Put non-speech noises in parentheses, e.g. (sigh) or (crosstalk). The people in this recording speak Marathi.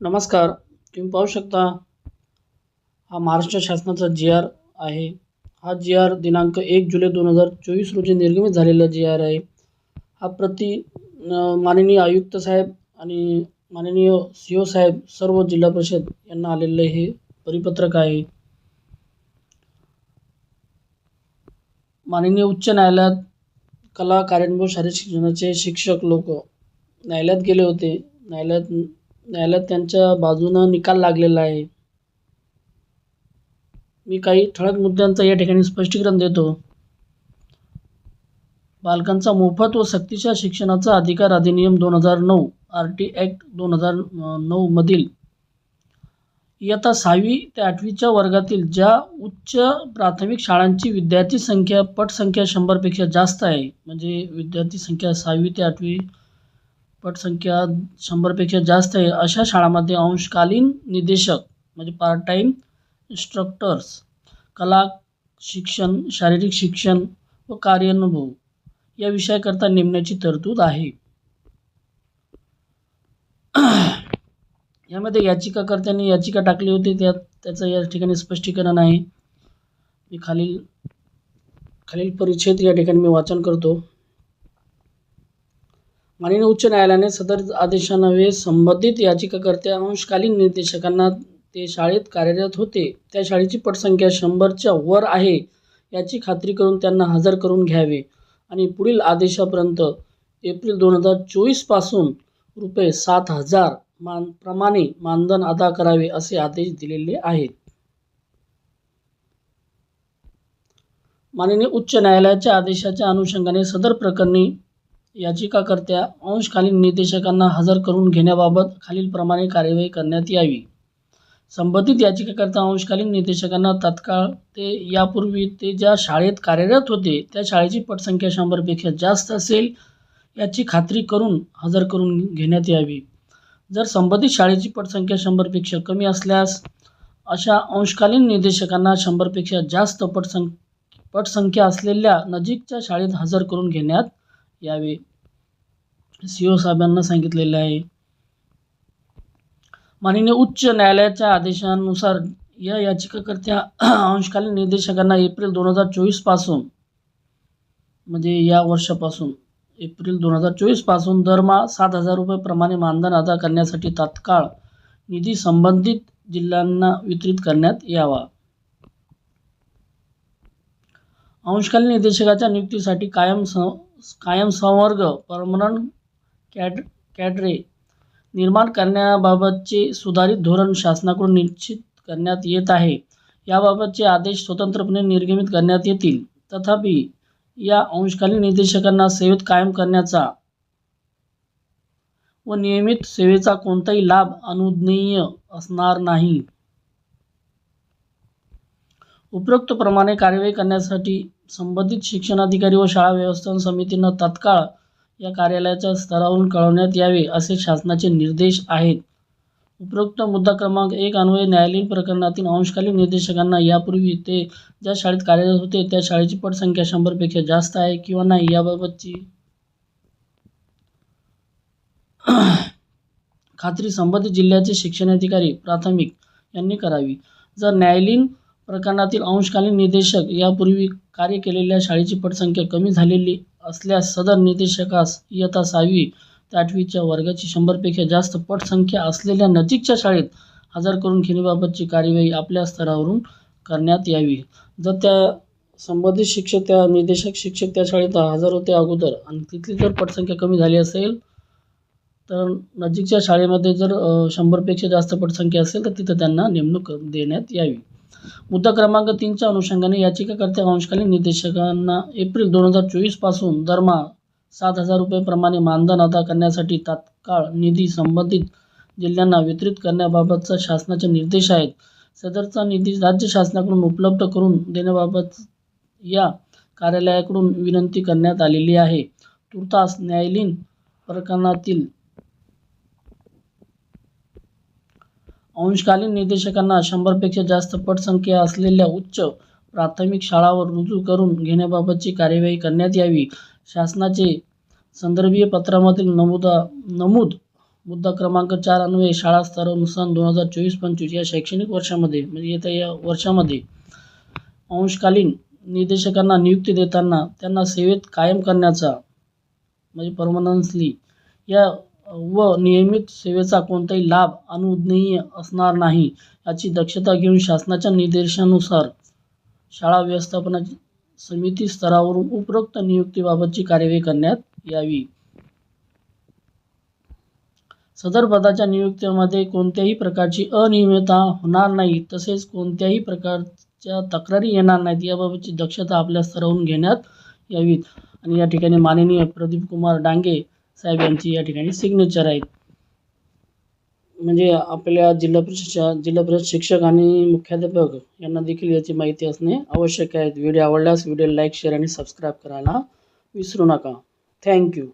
नमस्कार. तुम्ही पाहू शकता हा महाराष्ट्र शासनाचा जी आर आहे. हा जी आर दिनांक एक जुलै दोन हजार चोवीस रोजी निर्गमित झालेला जी आर आहे. हा प्रति माननीय आयुक्त साहेब आणि माननीय सी ओ साहेब सर्व जिल्हा परिषद यांना आलेलं हे परिपत्रक आहे. माननीय उच्च न्यायालयात कला कार्यानुभव शारीरिक शिक्षणाचे शिक्षक लोक न्यायालयात गेले होते. न्यायालयात न्यायालयात त्यांच्या बाजूनं निकाल लागलेला आहे. मी काही ठळक मुद्द्यांचं या ठिकाणी स्पष्टीकरण देतो. बालकांचा मोफत व सक्तीच्या शिक्षणाचा अधिकार अधिनियम दोन हजार नऊ आर टी ॲक्ट दोन हजार नऊमधील इयत्ता सहावी ते आठवीच्या वर्गातील ज्या उच्च प्राथमिक शाळांची विद्यार्थी संख्या पटसंख्या शंभरपेक्षा जास्त आहे म्हणजे विद्यार्थी संख्या सहावी ते आठवी पटसंख्या शंभरपेक्षा जास्त आहे अशा शाळांमध्ये अंशकालीन निदेशक म्हणजे पार्ट टाईम इन्स्ट्रक्टर्स कला शिक्षण शारीरिक शिक्षण व कार्यानुभव या विषयाकरता नेमण्याची तरतूद आहे. (clears throat) यामध्ये याचिकाकर्त्यांनी याचिका टाकली होती त्यात त्याचं या ठिकाणी स्पष्टीकरण आहे. मी खालील खालील परिच्छेद या ठिकाणी मी वाचन करतो. माननीय उच्च न्यायालयाने सदर आदेशान्वये संबंधित याचिकाकर्त्या अंशकालीन निर्देशकांना ते शाळेत कार्यरत होते. त्या शाळेची पटसंख्या शंभरच्या वर आहे याची खात्री करून त्यांना हजर करून घ्यावे आणि पुढील आदेशापर्यंत एप्रिल दोन हजार चोवीसपासून रुपये सात हजार मान प्रमाणे मानधन अदा करावे असे आदेश दिलेले आहेत. माननीय उच्च न्यायालयाच्या आदेशाच्या अनुषंगाने सदर प्रकरणी याचिकाकर्त्या अंशकालीन निदेशकांना हजर करून घेण्याबाबत खालीलप्रमाणे कार्यवाही करण्यात यावी. संबंधित याचिकाकर्ता अंशकालीन निदेशकांना तत्काळ ते यापूर्वी ते ज्या शाळेत कार्यरत होते त्या शाळेची पटसंख्या शंभरपेक्षा जास्त असेल याची खात्री करून हजर करून घेण्यात यावी. जर संबंधित शाळेची पटसंख्या शंभरपेक्षा कमी असल्यास अशा अंशकालीन निदेशकांना शंभरपेक्षा जास्त पटसं पटसंख्या असलेल्या नजीकच्या शाळेत हजर करून घेण्यात यावे सी ओ साहेबांना सांगितलेले आहे. माननीय उच्च न्यायालयाच्या आदेशानुसार या याचिकाकर्त्या अंशकालीन निर्देशकांना एप्रिल दोन हजार चोवीसपासून म्हणजे या वर्षापासून एप्रिल दोन हजार चोवीसपासून दरमहा सात हजार रुपये प्रमाणे मानधन अदा करण्यासाठी तात्काळ निधी संबंधित जिल्ह्यांना वितरित करण्यात यावा. अंशकालीन निर्देशकाच्या नियुक्तीसाठी कायम स कायम संवर्ग परमनंट कॅड कॅडरे निर्माण करण्याबाबतचे सुधारित धोरण शासनाकडून निश्चित करण्यात येत आहे. याबाबतचे आदेश स्वतंत्रपणे निर्गमित करण्यात येतील. तथापि या अंशकालीन निदेशकांना सेवेत कायम करण्याचा व नियमित सेवेचा कोणताही लाभ अनुज्ञेय असणार नाही. उपरोक्तप्रमाणे कार्यवाही करण्यासाठी संबंधित शिक्षणाधिकारी व शाळा व्यवस्थापन समितींना तत्काळ या कार्यालयाच्या स्तरावरून कळवण्यात यावे असे शासनाचे निर्देश आहेत. उपरोक्त मुद्दा क्रमांक एक अन्वये न्यायालयीन प्रकरणातील अंशकालीन निर्देशकांना यापूर्वी ते ज्या शाळेत कार्यरत होते त्या शाळेची पटसंख्या शंभरपेक्षा जास्त आहे किंवा नाही याबाबतची खात्री संबंधित जिल्ह्याचे शिक्षणाधिकारी प्राथमिक यांनी करावी. जर न्यायालयीन प्रकरणातील अंशकालीन निदेशक यापूर्वी कार्य केलेल्या शाळेची पटसंख्या कमी झालेली असल्यास सदर निदेशकास इयत्ता सहावी ते आठवीच्या वर्गाची शंभरपेक्षा जास्त पटसंख्या असलेल्या नजीकच्या शाळेत हजर करून घेण्याबाबतची कार्यवाही आपल्या स्तरावरून करण्यात यावी. जर त्या संबंधित शिक्षक त्या निदेशक शिक्षक त्या शाळेत हजर होते अगोदर आणि तिथली जर पटसंख्या कमी झाली असेल तर नजीकच्या शाळेमध्ये जर शंभरपेक्षा जास्त पटसंख्या असेल तर तिथं त्यांना नेमणूक देण्यात यावी. मुद्दा क्रमांक तीनच्या अनुषंगाने याचिकाकर्त्या अंशकालीन निर्देशकांना एप्रिल दोन हजार चोवीसपासून दरमहा सात हजार रुपयेप्रमाणे मानधन अदा करण्यासाठी तात्काळ निधी संबंधित जिल्ह्यांना वितरित करण्याबाबतचा शासनाचे निर्देश आहेत. सदरचा निधी राज्य शासनाकडून उपलब्ध करून देण्याबाबत या कार्यालयाकडून विनंती करण्यात आलेली आहे. तुर्तास न्यायालयीन प्रकरणातील अंशकालीन निदेशकांना शंभरपेक्षा जास्त पटसंख्या असलेल्या उच्च प्राथमिक शाळावर रुजू करून घेण्याबाबतची कार्यवाही करण्यात यावी. शासनाचे संदर्भीय पत्रामधील नमूदा नमूद मुद्दा क्रमांक चार अन्वये शाळा स्तरावर सन दोन हजार चोवीस पंचवीस या शैक्षणिक वर्षामध्ये म्हणजे येत्या या वर्षामध्ये अंशकालीन निदेशकांना नियुक्ती देताना त्यांना सेवेत कायम करण्याचा म्हणजे परमनन्सली या व नियमित सेवेचा कोणताही लाभ अनुज्ञेय असणार नाही याची दक्षता घेऊन शासनाच्या निर्देशानुसार शाळा व्यवस्थापनाची समिती स्तरावरून उपरोक्त नियुक्तीबाबतची कार्यवाही करण्यात यावी. सदर पदाच्या नियुक्तीमध्ये कोणत्याही प्रकारची अनियमितता होणार नाही तसेच कोणत्याही प्रकारच्या तक्रारी येणार नाहीत याबाबतची दक्षता आपल्या स्तरावरून घेण्यात यावीत. आणि या ठिकाणी माननीय प्रदीप कुमार डांगे साहेब यांची या ठिकाणी सिग्नेचर आहेत. म्हणजे आपल्या जिल्हा परिषद जिल्हा परिषद शिक्षक आणि मुख्याध्यापक यांना देखील याची माहिती असणे आवश्यक आहे. व्हिडिओ आवडल्यास व्हिडिओ लाईक शेअर आणि सबस्क्राईब करायला विसरू नका. थँक्यू